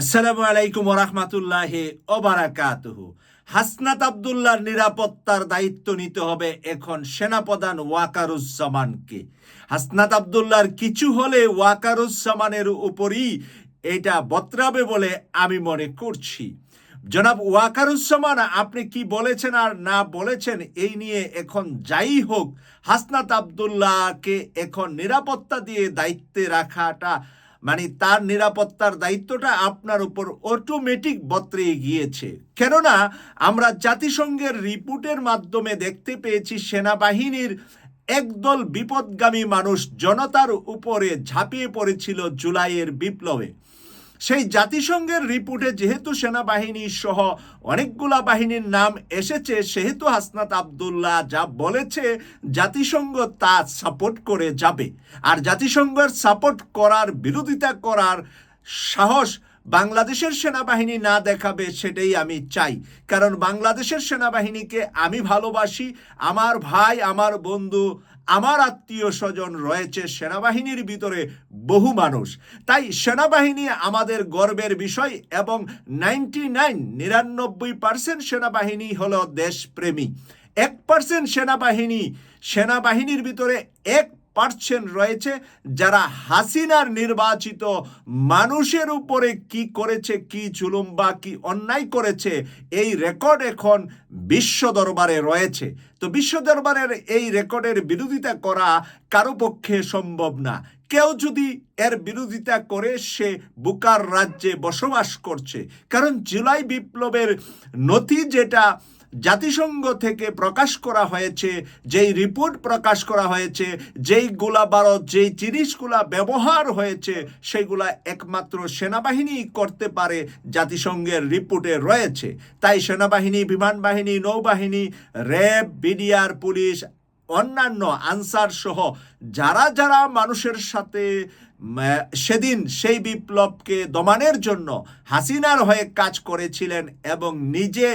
আসসালামু আলাইকুম ওরহমাতুল্লাহ ওবারাকাতুহু হাসনাত আবদুল্লাহর নিরাপত্তার দায়িত্ব নিতে হবে এখন সেনাপ্রধান ওয়াকারুজ্জামানকে। হাসনাত আবদুল্লাহর কিছু হলে ওয়াকারুজ্জামানের উপরই এটা বতরাবে বলে আমি মনে করছি। জনাব ওয়াকারুজ্জামান, আপনি কি বলেছেন আর না বলেছেন এই নিয়ে এখন যাই হোক, হাসনাত আবদুল্লাহকে এখন নিরাপত্তা দিয়ে দায়িত্বে রাখাটা মানে তার নিরাপত্তার দায়িত্বটা আপনার উপর অটোমেটিক বত্রে গিয়েছে। কেননা, আমরা জাতিসংঘের রিপোর্টের মাধ্যমে দেখতে পেয়েছি সেনাবাহিনীর একদল বিপদগামী মানুষ জনতার উপরে ঝাঁপিয়ে পড়েছিল জুলাইয়ের বিপ্লবে। সেই জাতিসংঘের রিপোর্টে যেহেতু সেনাবাহিনী সহ অনেকগুলা বাহিনীর নাম এসেছে, সেহেতু হাসনাত আবদুল্লাহ যা বলেছে, জাতিসংঘ তা সাপোর্ট করে যাবে। আর জাতিসংঘের সাপোর্ট করার, বিরোধিতা করার সাহস বাংলাদেশের সেনাবাহিনী না দেখাবে সেটাই আমি চাই। কারণ বাংলাদেশের সেনাবাহিনীকে আমি ভালোবাসি, আমার ভাই, আমার বন্ধু আমার আত্মীয় স্বজন রয়েছে সেনাবাহিনীর ভিতরে বহু মানুষ। তাই সেনাবাহিনী আমাদের গর্বের বিষয় এবং নাইনটি নাইন নিরানব্বই পার্সেন্ট সেনাবাহিনী হলো দেশপ্রেমী। এক পার্সেন্ট সেনাবাহিনী সেনাবাহিনীর ভিতরে এক পার্সেন্ট রয়েছে। যারা হাসিনার নির্বাচিত মানুষের উপরে কি করেছে, কি জুলুম বা কি অন্যায় করেছে, এই রেকর্ড এখন বিশ্ব দরবারে রয়েছে। তো বিশ্ব দরবারের এই রেকর্ডের বিরোধিতা করা কারও পক্ষে সম্ভব না। কেউ যদি এর বিরোধিতা করে, সে বুকার রাজ্যে বসবাস করছে। কারণ জুলাই বিপ্লবের নথি যেটা জাতিসংঘ থেকে প্রকাশ করা হয়েছে, যেই রিপোর্ট প্রকাশ করা হয়েছে, যেই গোলা বারত যেই জিনিসগুলা ব্যবহার হয়েছে, সেগুলা একমাত্র সেনাবাহিনী করতে পারে, জাতিসংঘের রিপোর্টে রয়েছে। তাই সেনাবাহিনী, বিমান বাহিনী, নৌবাহিনী, র্যাব, বিডিআর, পুলিশ, অন্যান্য আনসার সহ যারা যারা মানুষের সাথে সেদিন সেই বিপ্লবকে দমানের জন্য হাসিনার হয়ে কাজ করেছিলেন এবং নিজে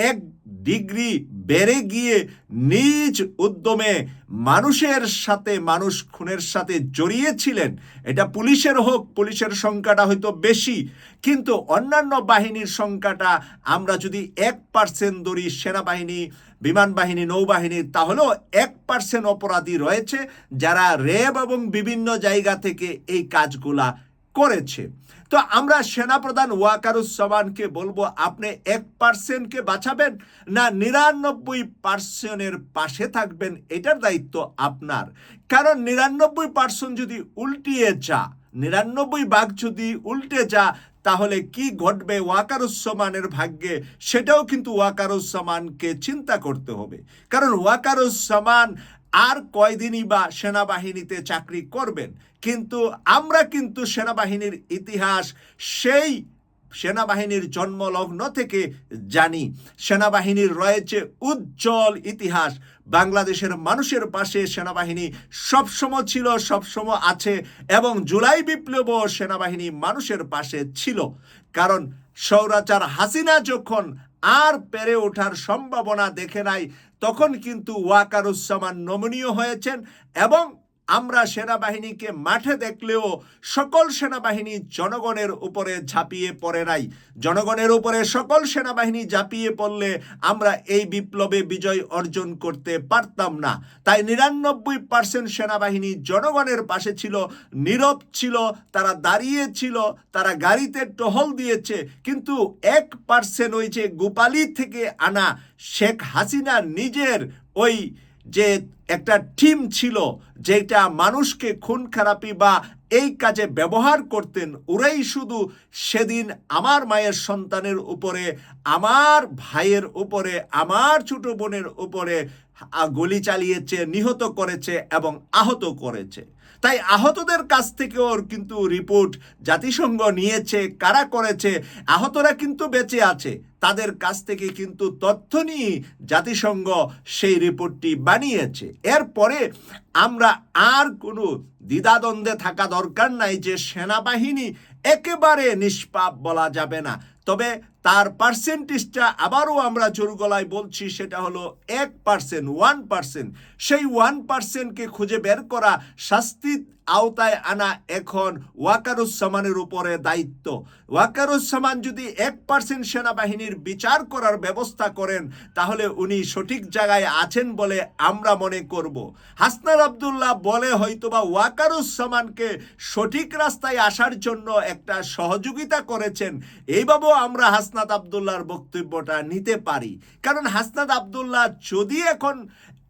এক ডিগ্রি বেড়ে গিয়ে নিজ উদ্যমে মানুষের সাথে, মানুষ খুনের সাথে জড়িয়েছিলেন। এটা পুলিশের হোক, পুলিশের সংখ্যাটা হয়তো বেশি, কিন্তু অন্যান্য বাহিনীর সংখ্যাটা আমরা যদি এক পার্সেন্ট ধরি, সেনাবাহিনী বিমান বাহিনী নৌবাহিনী, তাহলেও এক পার্সেন্ট অপরাধী রয়েছে যারা র্যাব এবং বিভিন্ন জায়গা থেকে এই কাজগুলা করেছে। তো আমরা সেনাপ্রধান ওয়াকারুজ্জামানকে বলব, আপনি এক পার্সেন্টকে বাঁচাবেন না নিরানব্বই পার্সেন্টের পাশে থাকবেন? এটার দায়িত্ব আপনার। কারণ নিরানব্বই পার্সেন্ট যদি উল্টিয়ে যা, নিরানব্বই ভাগ যদি উল্টে যা, তাহলে কি ঘটবে ওয়াকারুজ্জামানের ভাগ্যে? সেটাও কিন্তু ওয়াকারুজ্জামানকে চিন্তা করতে হবে। কারণ ওয়াকারুজ্জামান আর কয়দিনই বা সেনাবাহিনীতে চাকরি করবেন, কিন্তু আমরা কিন্তু সেনাবাহিনীর ইতিহাস সেই সেনাবাহিনীর জন্মলগ্ন থেকে জানি। সেনাবাহিনীর রয়েছে উজ্জ্বল ইতিহাস। বাংলাদেশের মানুষের পাশে সেনাবাহিনী সবসময় ছিল, সবসময় আছে এবং জুলাই বিপ্লব সেনাবাহিনী মানুষের পাশে ছিল। কারণ সৌরাচার হাসিনা যখন আর পেরে ওঠার সম্ভাবনা দেখে নাই তখন কিন্তু ওয়াকারুজ্জামান নমনীয় হয়েছেন এবং আমরা সেনাবাহিনীকে মাঠে দেখলেও সকল সেনাবাহিনী জনগণের উপরে ঝাঁপিয়ে পড়ে নাই। জনগণের উপরে সকল সেনাবাহিনী ঝাঁপিয়ে পড়লে আমরা এই বিপ্লবে বিজয় অর্জন করতে পারতাম না। তাই নিরানব্বই পার্সেন্ট সেনাবাহিনী জনগণের পাশে ছিল, নীরব ছিল, তারা দাঁড়িয়ে ছিল, তারা গাড়িতে টহল দিয়েছে। কিন্তু এক পার্সেন্ট ওই যে গোপালি থেকে আনা শেখ হাসিনা নিজের ওই যে একটা টিম ছিল যেটা মানুষকে খুন খারাপি বা এই কাজে ব্যবহার করতেন, ওরাই শুধু সেদিন আমার মায়ের সন্তানের উপরে, আমার ভাইয়ের উপরে, আমার ছোট বোনের উপরে গুলি চালিয়েছে, নিহত করেছে এবং আহত করেছে। তাই আহতদের কাছ থেকেও কিন্তু রিপোর্ট জাতিসংঘ নিয়েছে, কারা করেছে, আহতরা কিন্তু বেঁচে আছে। তাদের কাছ থেকে কিন্তু তথ্য নিয়ে জাতিসংঘ সেই রিপোর্টটি বানিয়েছে। এরপরে আমরা আর কোনো দ্বিধাদ্বন্দ্বে থাকা দরকার নাই যে সেনাবাহিনী একেবারে নিষ্পাপ বলা যাবে না। তবে তার পার্সেন্টেজটা আবারও আমরা জোর গলায় বলছি, সেটা হলো এক পার্সেন্ট, ওয়ান পার্সেন্ট। সেই ওয়ান পার্সেন্টকে খুঁজে বের করা শাস্তি আওতায় আনা এখন ওয়াকারুজ্জামানের উপরে দায়িত্ব। ওয়াকারুজ্জামান যদি এক পার্সেন্ট সেনাবাহিনীর বিচার করার ব্যবস্থা করেন, তাহলে উনি সঠিক জায়গায় আছেন বলে আমরা মনে করব। হাসনার আবদুল্লাহ বলে হয়তোবা ওয়াকারুজ্জামানকে সঠিক রাস্তায় আসার জন্য একটা সহযোগিতা করেছেন। এইভাবেও আমরা হাসনাত আবদুল্লাহর বক্তব্যটা নিতে পারি। কারণ হাসনাত আবদুল্লাহ যদি এখন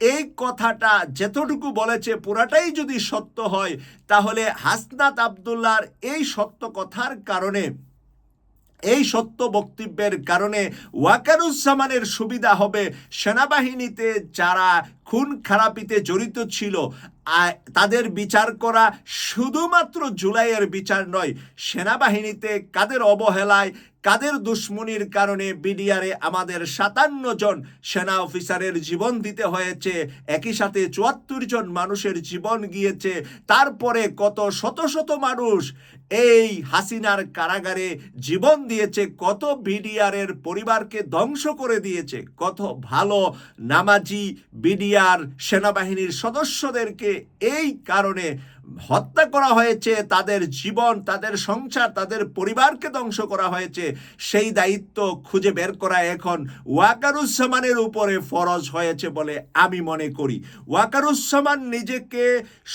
এই কথাটা যেতটুকু বলেছে, পুরাটাই যদি সত্য হয়, তাহলে হাসনাত আবদুল্লার এই সত্য কথার কারণে, এই সত্য বক্তব্যের কারণে ওয়াকারুজ্জামানের সুবিধা হবে। সেনাবাহিনীতে যারা খুন খারাপিতে জড়িত ছিল তাদের বিচার করা শুধুমাত্র জুলাইয়ের বিচার নয়, সেনাবাহিনীতে কাদের অবহেলায়, কাদের দুশ্মনির কারণে বিডিআরে আমাদের সাতান্ন জন সেনা অফিসারের জীবন দিতে হয়েছে, একই সাথে চুয়াত্তর জন মানুষের জীবন গিয়েছে, তারপরে কত শত শত মানুষ এই হাসিনার কারাগারে জীবন দিয়েছে, কত বিডিআরের পরিবারকে ধ্বংস করে দিয়েছে, কত ভালো নামাজি বিডিআর সেনাবাহিনীর সদস্যদেরকে এই কারণে হত্যা করা হয়েছে, তাদের জীবন, তাদের সংসার, তাদের পরিবারকে ধ্বংস করা হয়েছে, সেই দায়িত্ব খুঁজে বের করা এখন ওয়াকারুজ্জামানের উপরে ফরজ হয়েছে বলে আমি মনে করি। ওয়াকারুজ্জামান নিজেকে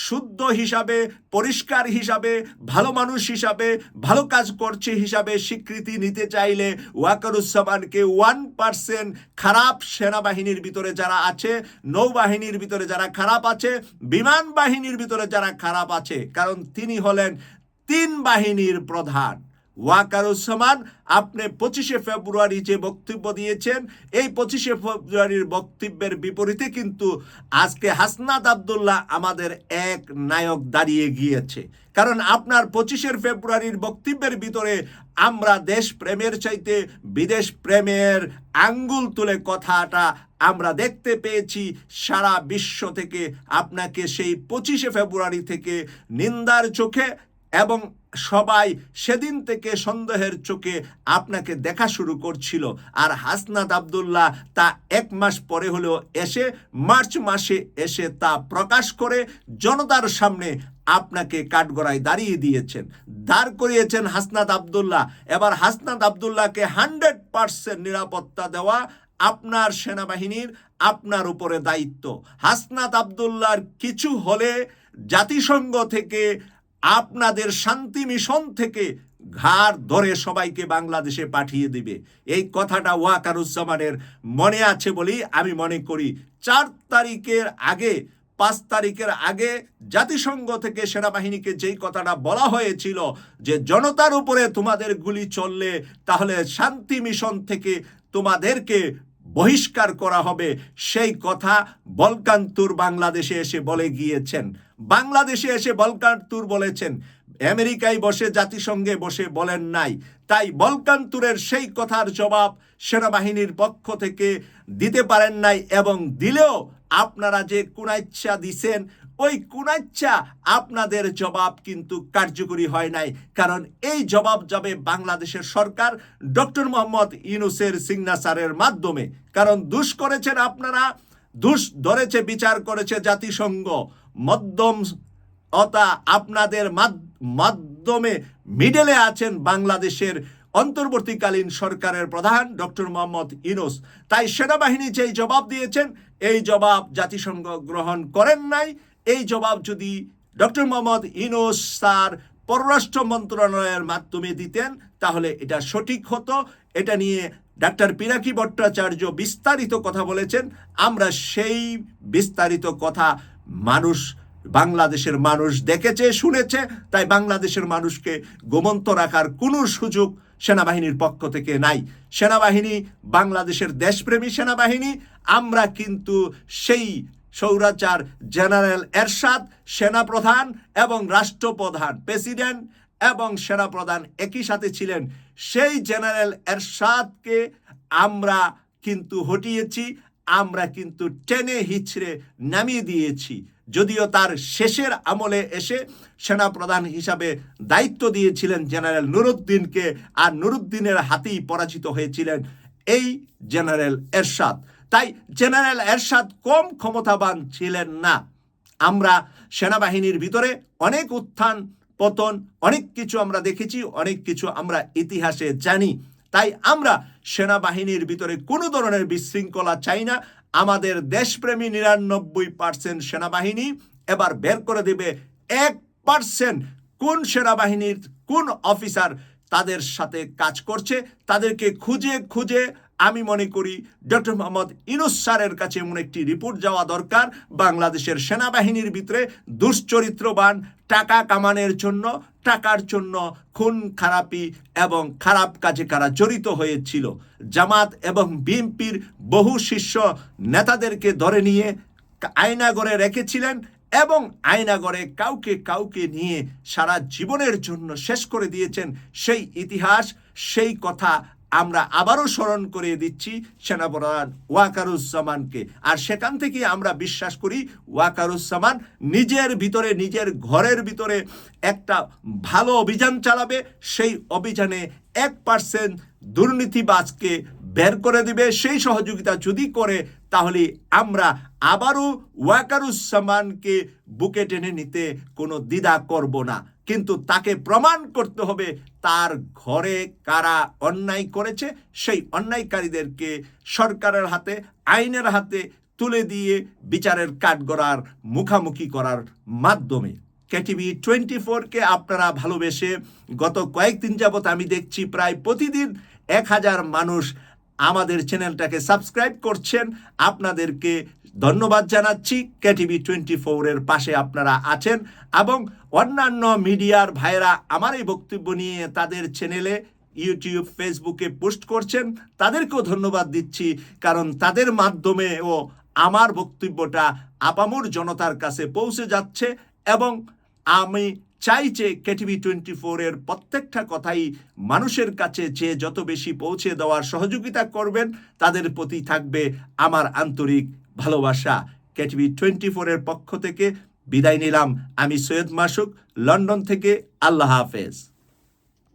শুদ্ধ হিসাবে, পরিষ্কার হিসাবে, ভালো মানুষ হিসাবে, ভালো কাজ করছে হিসাবে স্বীকৃতি নিতে চাইলে ওয়াকারুজ্জামানকে ওয়ান পার্সেন্ট খারাপ সেনাবাহিনীর ভিতরে যারা আছে, নৌবাহিনীর ভিতরে যারা খারাপ আছে, বিমান বাহিনীর ভিতরে যারা খারাপ আছে। কারণ তিনি হলেন তিন বাহিনীর প্রধান। ওয়াকারুজ্জামান, আপনি পঁচিশে ফেব্রুয়ারি যে বক্তব্য দিয়েছেন, এই পঁচিশে ফেব্রুয়ারির বক্তব্যের বিপরীতে কিন্তু আজকে হাসনাত আবদুল্লাহ আমাদের এক নায়ক দাঁড়িয়ে গিয়েছে। কারণ আপনার পঁচিশের ফেব্রুয়ারির বক্তব্যের ভিতরে আমরা দেশ প্রেমের চাইতে বিদেশ প্রেমের আঙ্গুল তুলে কথাটা আমরা দেখতে পেয়েছি সারা বিশ্ব থেকে আপনাকে সেই পঁচিশে ফেব্রুয়ারি থেকে নিন্দার চোখে এবং সবাই সেদিন থেকে সন্দেহের চোখে আপনাকে দেখা শুরু করছিল। আর হাসনাত আবদুল্লাহ তা এক মাস পরে হলেও এসে, মার্চ মাসে এসে তা প্রকাশ করে জনতার সামনে আপনাকে কাঠগড়ায় দাঁড়িয়ে দিয়েছেন। দাঁড় করিয়েছেন হাসনাত আবদুল্লাহ। এবার হাসনাত আবদুল্লাহকে হান্ড্রেড পার্সেন্ট নিরাপত্তা দেওয়া আপনার সেনাবাহিনীর, আপনার উপরে দায়িত্ব। হাসনাত আবদুল্লার কিছু হলে জাতিসংঘ থেকে, আপনাদের শান্তি মিশন থেকে ঘাড় ধরে সবাইকে বাংলাদেশে পাঠিয়ে দিবে। এই কথাটা ওয়াকারুজ্জামানের মনে আছে বলেই আমি মনে করি। চার তারিখের আগে পাঁচ তারিখের আগে জাতিসংঘ থেকে সেনাবাহিনীকে যেই কথাটা বলা হয়েছিল যে, জনতার উপরে তোমাদের গুলি চললে তাহলে শান্তি মিশন থেকে তোমাদেরকে বহিষ্কার করা হবে। সেই কথা বলকান্তুর বাংলাদেশে এসে বলে গিয়েছেন। বাংলাদেশে এসে বলকান্তুর বলেছেন, আমেরিকায় বসে জাতিসংঘে বসে বলেন নাই। তাই বলকান্তুরের সেই কথার জবাব সেনাবাহিনীর পক্ষ থেকে দিতে পারেন নাই এবং দিলেও আপনারা যে কুনাইচ্ছা দিছেন, ওই কুনাচ্ছা আপনাদের জবাব কিন্তু কার্যকরী হয় নাই। কারণ এই জবাব যাবে বাংলাদেশের সরকার ডক্টর মোহাম্মদ ইউনুসের সিগনেচারের মাধ্যমে। কারণ দুষ করেছেন আপনারা, দুষ ধরেছে, বিচার করেছে জাতিসংঘ। মধ্যম অতা আপনাদের মাধ্যমে মিডলে আছেন বাংলাদেশের অন্তর্বর্তীকালীন সরকারের প্রধান ডক্টর মোহাম্মদ ইনুস তাই সেনাবাহিনী যেই জবাব দিয়েছেন, এই জবাব জাতিসংঘ গ্রহণ করেন নাই। এই জবাব যদি ডক্টর মোহাম্মদ ইনুস স্যার পররাষ্ট্র মন্ত্রণালয়ের মাধ্যমে দিতেন, তাহলে এটা সঠিক হতো। এটা নিয়ে ডাক্তার পিনাকি ভট্টাচার্য বিস্তারিত কথা বলেছেন। আমরা সেই বিস্তারিত কথা মানুষ, বাংলাদেশের মানুষ দেখেছে, শুনেছে। তাই বাংলাদেশের মানুষকে গোমন্ত রাখার কোনো সুযোগ সেনাবাহিনীর পক্ষ থেকে নাই। সেনাবাহিনী বাংলাদেশের দেশপ্রেমী সেনাবাহিনী, আমরা কিন্তু সেই সৌরাচার জেনারেল এরশাদ, সেনাপ্রধান এবং রাষ্ট্রপ্রধান প্রেসিডেন্ট এবং সেনাপ্রধান একই সাথে ছিলেন। সেই জেনারেল এরশাদকে আমরা কিন্তু হটিয়েছি আমরা কিন্তু টেনে হিচড়ে নামিয়ে দিয়েছি। যদিও তার শেষের আমলে এসে সেনাপ্রধান হিসাবে দায়িত্ব দিয়েছিলেন জেনারেল নুরুদ্দিনকে আর নুরুদ্দিনের হাতেই পরাজিত হয়েছিলেন এই জেনারেল এরশাদ। তাই জেনারেল এরশাদ কম ক্ষমতাবান ছিলেন না। আমরা সেনাবাহিনীর ভিতরে অনেক উত্থান, পতন, অনেক কিছু আমরা দেখেছি, অনেক কিছু আমরা ইতিহাসে জানি। তাই আমরা সেনাবাহিনীর ভিতরে কোনো ধরনের বিশৃঙ্খলা চাই না। আমাদের দেশপ্রেমী নিরানব্বই পার্সেন্ট সেনাবাহিনী এবার বের করে দেবে এক পার্সেন্ট কোন সেনাবাহিনীর কোন অফিসার তাদের সাথে কাজ করছে, তাদেরকে খুঁজে খুঁজে আমি মনে করি ডক্টর মোহাম্মদ ইনুস স্যারের কাছে এমন একটি রিপোর্ট যাওয়া দরকার। বাংলাদেশের সেনাবাহিনীর ভিতরে দুশ্চরিত্রবান টাকা কামানোর জন্য, টাকার জন্য খুন, খারাপি এবং খারাপ কাজে কারা জড়িত হয়েছিল। জামাত এবং বিএনপির বহু শীর্ষ নেতাদেরকে ধরে নিয়ে আয়নাগরে রেখেছিলেন এবং আয়নাগরে কাউকে কাউকে নিয়ে সারা জীবনের জন্য শেষ করে দিয়েছেন সেই ইতিহাস, সেই কথা আমরা আবারও স্মরণ করে দিচ্ছি সেনাপ্রধান ওয়াকারুজ্জামানকে। আর সেখান থেকে আমরা বিশ্বাস করি ওয়াকারুজ্জামান নিজের ভিতরে, নিজের ঘরের ভিতরে একটা ভালো অভিযান চালাবে, সেই অভিযানে এক পার্সেন্ট দুর্নীতিবাজকে বের করে দিবে, সেই সহযোগিতা যদি করে, তাহলে আমরা আবারও ওয়াকারুজ্জামানকে বুকে টেনে নিতে কোনো দ্বিধা করব না। কিন্তু তাকে প্রমাণ করতে হবে তার ঘরে কারা অন্যায় করেছে, সেই অন্যায়কারীদেরকে সরকারের হাতে, আইনের হাতে তুলে দিয়ে বিচারের কাঠগড়ার মুখামুখি করার মাধ্যমে। কেটিভি টোয়েন্টি ফোরকে আপনারা ভালোবেসে গত কয়েকদিন যাবৎ আমি দেখছি প্রায় প্রতিদিন এক হাজার মানুষ আমাদের চ্যানেলটাকে সাবস্ক্রাইব করছেন। আপনাদেরকে ধন্যবাদ জানাচ্ছি। কেটিভি টোয়েন্টি ফোরের পাশে আপনারা আছেন এবং অন্যান্য মিডিয়ার ভাইরা আমার এই বক্তব্য নিয়ে তাদের চ্যানেলে ইউটিউব ফেসবুকে পোস্ট করছেন। তাদেরকেও ধন্যবাদ দিচ্ছি কারণ তাদের মাধ্যমেও আমার বক্তব্যটা আপামর জনতার কাছে পৌঁছে যাচ্ছে এবং আমি চাই যে কেটিভি টোয়েন্টি ফোরের প্রত্যেকটা কথাই মানুষের কাছে যে যত বেশি পৌঁছে দেওয়ার সহযোগিতা করবেন, তাদের প্রতি থাকবে আমার আন্তরিক ভালোবাসা। কেটিভি টোয়েন্টি ফোরের পক্ষ থেকে বিদায় নিলাম। আমি সৈয়দ মাসুক, লন্ডন থেকে আল্লাহ হাফেজ।